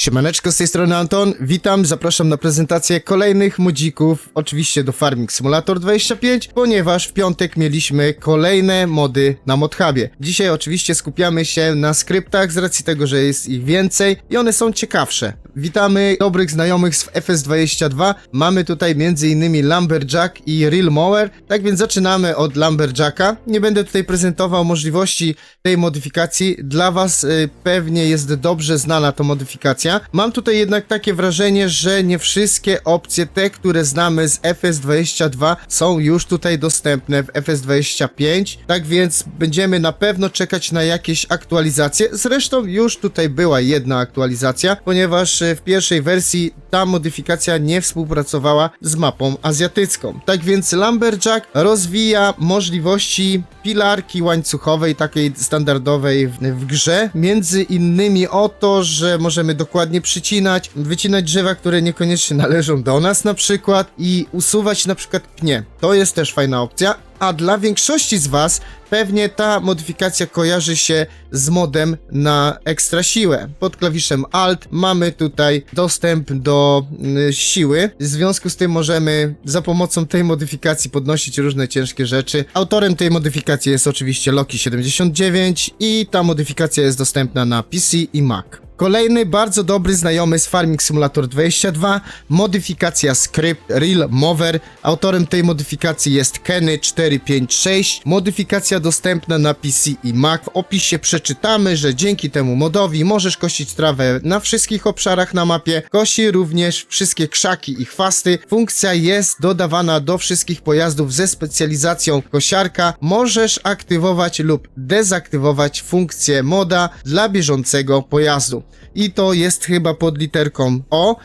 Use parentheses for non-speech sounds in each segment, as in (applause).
Siemaneczko, z tej strony Anton, witam, zapraszam na prezentację kolejnych modzików, oczywiście do Farming Simulator 25, ponieważ w piątek mieliśmy kolejne mody na ModHubie. Dzisiaj oczywiście skupiamy się na skryptach z racji tego, że jest ich więcej i one są ciekawsze. Witamy dobrych znajomych z FS22, mamy tutaj m.in. Lumberjack i Real Mower, tak więc zaczynamy od Lumberjacka. Nie będę tutaj prezentował możliwości tej modyfikacji, dla was y, pewnie jest dobrze znana ta modyfikacja. Mam tutaj jednak takie wrażenie, że nie wszystkie opcje, te, które znamy z FS22 są już tutaj dostępne w FS25, tak więc będziemy na pewno czekać na jakieś aktualizacje. Zresztą już tutaj była jedna aktualizacja, ponieważ e, w pierwszej wersji ta modyfikacja nie współpracowała z mapą azjatycką. Tak więc Lumberjack rozwija możliwości pilarki łańcuchowej, takiej standardowej w, w grze. Między innymi o to, że możemy dokładnie przycinać, wycinać drzewa, które niekoniecznie (laughs) należą do nas na przykład i usuwać na przykład pnie. To jest też fajna opcja. A dla większości z Was pewnie ta modyfikacja kojarzy się z modem na ekstra siłę. Pod klawiszem Alt mamy tutaj dostęp do y, siły. W związku z tym możemy za pomocą tej modyfikacji podnosić różne ciężkie rzeczy. Autorem tej modyfikacji jest oczywiście Loki79 i ta modyfikacja jest dostępna na PC i Mac. Kolejny bardzo dobry znajomy z Farming Simulator 22, modyfikacja Script Real Mover. Autorem tej modyfikacji jest Kenny456. Modyfikacja dostępna na PC i Mac. W opisie przeczytamy, że dzięki temu modowi możesz kosić trawę na wszystkich obszarach na mapie. Kosi również wszystkie krzaki i chwasty. Funkcja jest dodawana do wszystkich pojazdów ze specjalizacją kosiarka. Możesz aktywować lub dezaktywować funkcję moda dla bieżącego pojazdu. I to jest chyba pod literką O,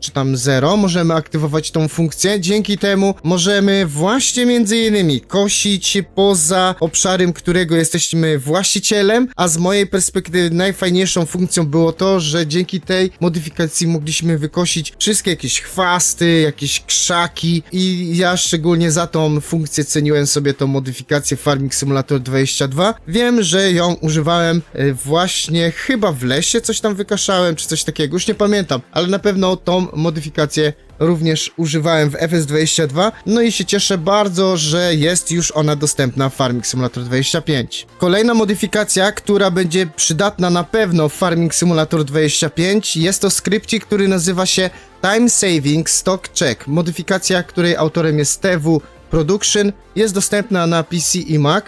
czy tam 0. Możemy aktywować tą funkcję. Dzięki temu możemy właśnie między innymi kosić poza obszarem, którego jesteśmy właścicielem, a z mojej perspektywy najfajniejszą funkcją było to, że dzięki tej modyfikacji mogliśmy wykosić wszystkie jakieś chwasty, jakieś krzaki i ja szczególnie za tą funkcję ceniłem sobie tą modyfikację Farming Simulator 22. Wiem, że ją używałem e, właśnie chyba w lesie, coś tam wykaszałem, czy coś takiego, już nie pamiętam, ale na pewno tą modyfikację również używałem w FS22, no i się cieszę bardzo, że jest już ona dostępna w Farming Simulator 25. Kolejna modyfikacja, która będzie przydatna na pewno w Farming Simulator 25 jest to skrypcik, który nazywa się Time Saving Stock Check. Modyfikacja, której autorem jest TW Production, jest dostępna na PC i Mac.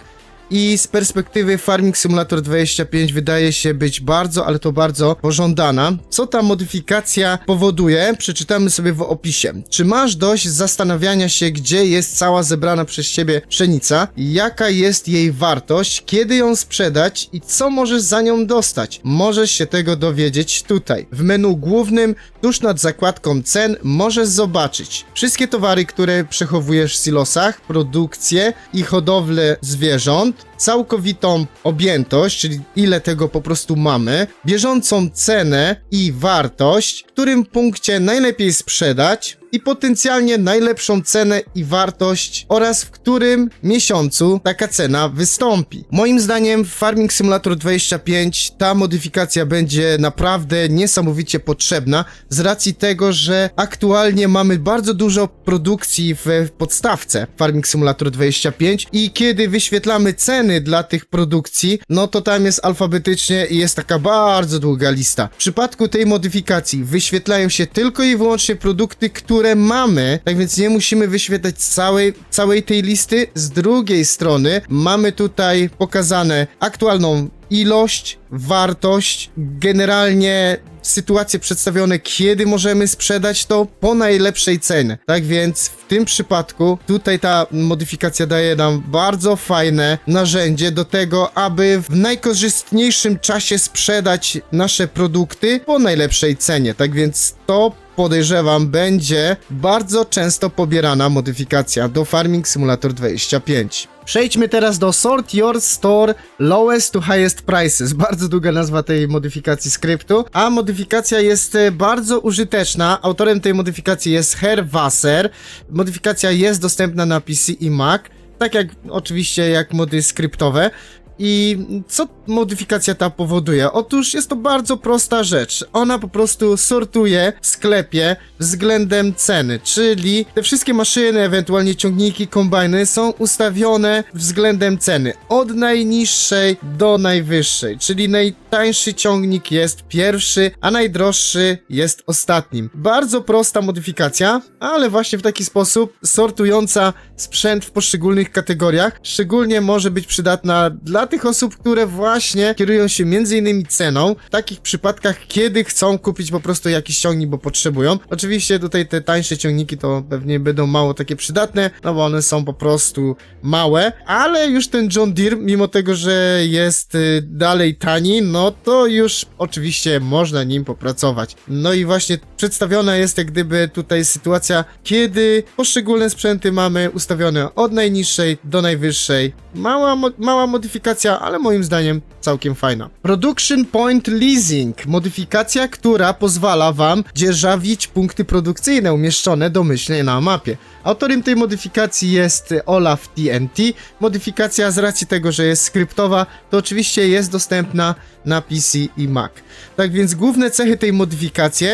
I z perspektywy Farming Simulator 25 wydaje się być bardzo, ale to bardzo pożądana. Co ta modyfikacja powoduje? Przeczytamy sobie w opisie. Czy masz dość zastanawiania się, gdzie jest cała zebrana przez ciebie pszenica? Jaka jest jej wartość? Kiedy ją sprzedać? I co możesz za nią dostać? Możesz się tego dowiedzieć tutaj. W menu głównym, tuż nad zakładką cen, możesz zobaczyć wszystkie towary, które przechowujesz w silosach, produkcję i hodowlę zwierząt, całkowitą objętość, czyli ile tego po prostu mamy, bieżącą cenę i wartość, w którym punkcie najlepiej sprzedać i potencjalnie najlepszą cenę i wartość oraz w którym miesiącu taka cena wystąpi. Moim zdaniem w Farming Simulator 25 ta modyfikacja będzie naprawdę niesamowicie potrzebna z racji tego, że aktualnie mamy bardzo dużo produkcji w podstawce Farming Simulator 25 i kiedy wyświetlamy dla tych produkcji, no to tam jest alfabetycznie i jest taka bardzo długa lista. W przypadku tej modyfikacji wyświetlają się tylko i wyłącznie produkty, które mamy, tak więc nie musimy wyświetlać całej, całej tej listy. Z drugiej strony mamy tutaj pokazane aktualną ilość, wartość, generalnie sytuacje przedstawione, kiedy możemy sprzedać to po najlepszej cenie. Tak więc w tym przypadku tutaj ta modyfikacja daje nam bardzo fajne narzędzie do tego, aby w najkorzystniejszym czasie sprzedać nasze produkty po najlepszej cenie. Tak więc to podejrzewam, będzie bardzo często pobierana modyfikacja do Farming Simulator 25. Przejdźmy teraz do Sort Your Store Lowest to Highest Prices. Bardzo długa nazwa tej modyfikacji skryptu, a modyfikacja jest e, bardzo użyteczna. Autorem tej modyfikacji jest Herr Wasser. Modyfikacja jest dostępna na PC i Mac, tak jak oczywiście jak mody skryptowe. I co modyfikacja ta powoduje? Otóż jest to bardzo prosta rzecz. Ona po prostu sortuje w sklepie względem ceny, czyli te wszystkie maszyny, ewentualnie ciągniki, kombajny są ustawione względem ceny. Od najniższej do najwyższej, czyli najtańszy ciągnik jest pierwszy, a najdroższy jest ostatnim. Bardzo prosta modyfikacja, ale właśnie w taki sposób sortująca sprzęt w poszczególnych kategoriach, szczególnie może być przydatna dla tych osób, które właśnie kierują się innymi ceną, w takich przypadkach, kiedy chcą kupić po prostu jakiś ciągnik, bo potrzebują. Oczywiście tutaj te tańsze ciągniki to pewnie będą mało takie przydatne, no bo one są po prostu małe, ale już ten John Deere, mimo tego, że jest y, dalej tani, no to już oczywiście można nim popracować. No i właśnie przedstawiona jest jak gdyby tutaj sytuacja, kiedy poszczególne sprzęty mamy ustawione od najniższej do najwyższej. Mała, mo- mała modyfikacja, ale moim zdaniem całkiem fajna. Production Point Leasing. Modyfikacja, która pozwala wam dzierżawić punkty produkcyjne umieszczone domyślnie na mapie. Autorem tej modyfikacji jest Olaf TNT. Modyfikacja z racji tego, że jest skryptowa, to oczywiście jest dostępna na PC i Mac. Tak więc główne cechy tej modyfikacji,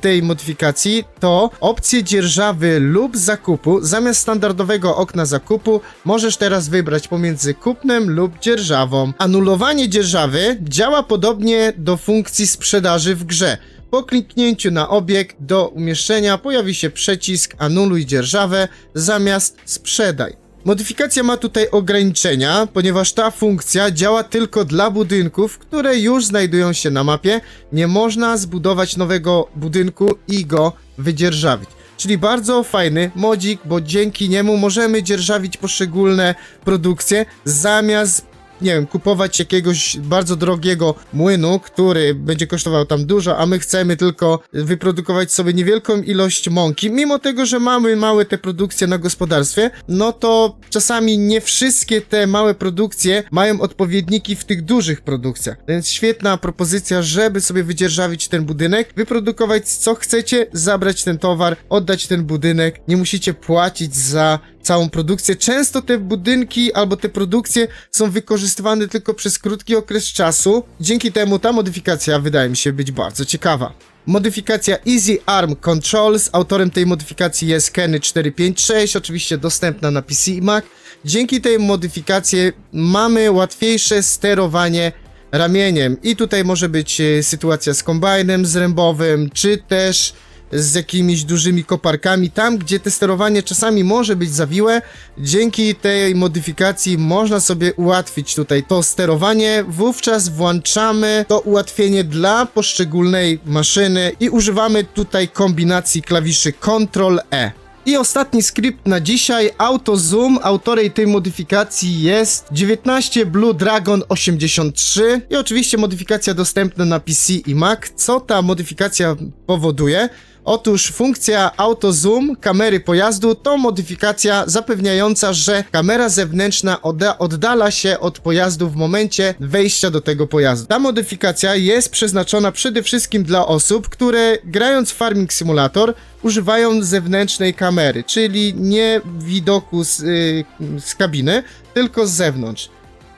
tej modyfikacji to opcje dzierżawy lub zakupu. Zamiast standardowego okna zakupu możesz teraz wybrać pomiędzy kupnem lub dzierżawą. Anulowanie dzierżawy działa podobnie do funkcji sprzedaży w grze. Po kliknięciu na obiekt do umieszczenia pojawi się przycisk anuluj dzierżawę zamiast sprzedaj. Modyfikacja ma tutaj ograniczenia, ponieważ ta funkcja działa tylko dla budynków, które już znajdują się na mapie. Nie można zbudować nowego budynku i go wydzierżawić. Czyli bardzo fajny modzik, bo dzięki niemu możemy dzierżawić poszczególne produkcje zamiast nie wiem, kupować jakiegoś bardzo drogiego młynu, który będzie kosztował tam dużo, a my chcemy tylko wyprodukować sobie niewielką ilość mąki, mimo tego, że mamy małe te produkcje na gospodarstwie, no to czasami nie wszystkie te małe produkcje mają odpowiedniki w tych dużych produkcjach. Więc świetna propozycja, żeby sobie wydzierżawić ten budynek, wyprodukować co chcecie, zabrać ten towar, oddać ten budynek, nie musicie płacić za całą produkcję. Często te budynki albo te produkcje są wykorzystywane tylko przez krótki okres czasu. Dzięki temu ta modyfikacja wydaje mi się być bardzo ciekawa. Modyfikacja Easy Arm Controls. Autorem tej modyfikacji jest Kenny456, oczywiście dostępna na PC i Mac. Dzięki tej modyfikacji mamy łatwiejsze sterowanie ramieniem. I tutaj może być e, sytuacja z kombajnem zrębowym, czy też z jakimiś dużymi koparkami. Tam, gdzie te sterowanie czasami może być zawiłe, dzięki tej modyfikacji można sobie ułatwić tutaj to sterowanie. Wówczas włączamy to ułatwienie dla poszczególnej maszyny i używamy tutaj kombinacji klawiszy Ctrl-E. I ostatni skrypt na dzisiaj, AutoZoom. Autorem tej modyfikacji jest 19 Blue Dragon 83 i oczywiście modyfikacja dostępna na PC i Mac. Co ta modyfikacja powoduje? Otóż funkcja AutoZoom kamery pojazdu to modyfikacja zapewniająca, że kamera zewnętrzna odda oddala się od pojazdu w momencie wejścia do tego pojazdu. Ta modyfikacja jest przeznaczona przede wszystkim dla osób, które grając w Farming Simulator używają zewnętrznej kamery, czyli nie widoku z, y, z kabiny, tylko z zewnątrz.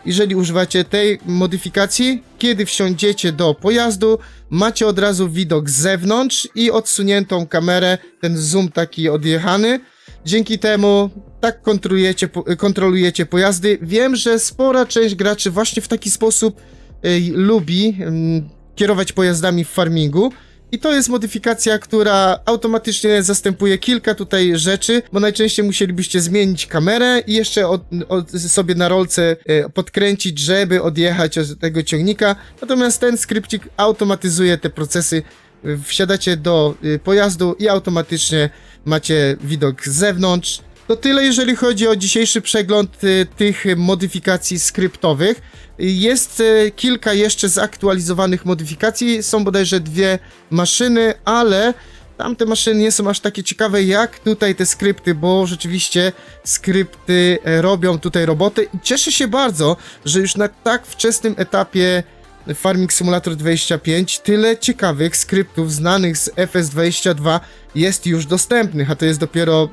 Jeżeli używacie tej modyfikacji, kiedy wsiądziecie do pojazdu, macie od razu widok z zewnątrz i odsuniętą kamerę, ten zoom taki odjechany. Dzięki temu tak kontrolujecie, kontrolujecie pojazdy. Wiem, że spora część graczy właśnie w taki sposób y, lubi mm, kierować pojazdami w farmingu. I to jest modyfikacja, która automatycznie zastępuje kilka tutaj rzeczy, bo najczęściej musielibyście zmienić kamerę i jeszcze od, od, sobie na rolce e, podkręcić, żeby odjechać od tego ciągnika. Natomiast ten skrypcik automatyzuje te procesy. E, Wsiadacie do e, pojazdu i automatycznie macie widok z zewnątrz. To tyle, jeżeli chodzi o dzisiejszy przegląd y, tych modyfikacji skryptowych. Jest y, kilka jeszcze zaktualizowanych modyfikacji. Są bodajże dwie maszyny, ale tamte maszyny nie są aż takie ciekawe jak tutaj te skrypty, bo rzeczywiście skrypty e, robią tutaj robotę i cieszę się bardzo, że już na tak wczesnym etapie Farming Simulator 25 tyle ciekawych skryptów znanych z FS22 jest już dostępnych, a to jest dopiero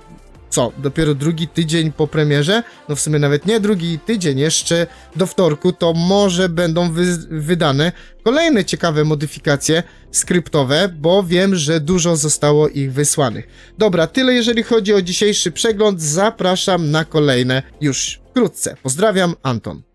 co, dopiero drugi tydzień po premierze? No w sumie nawet nie drugi tydzień, jeszcze do wtorku, to może będą wy wydane kolejne ciekawe modyfikacje skryptowe, bo wiem, że dużo zostało ich wysłanych. Dobra, tyle jeżeli chodzi o dzisiejszy przegląd. Zapraszam na kolejne już wkrótce. Pozdrawiam, Anton.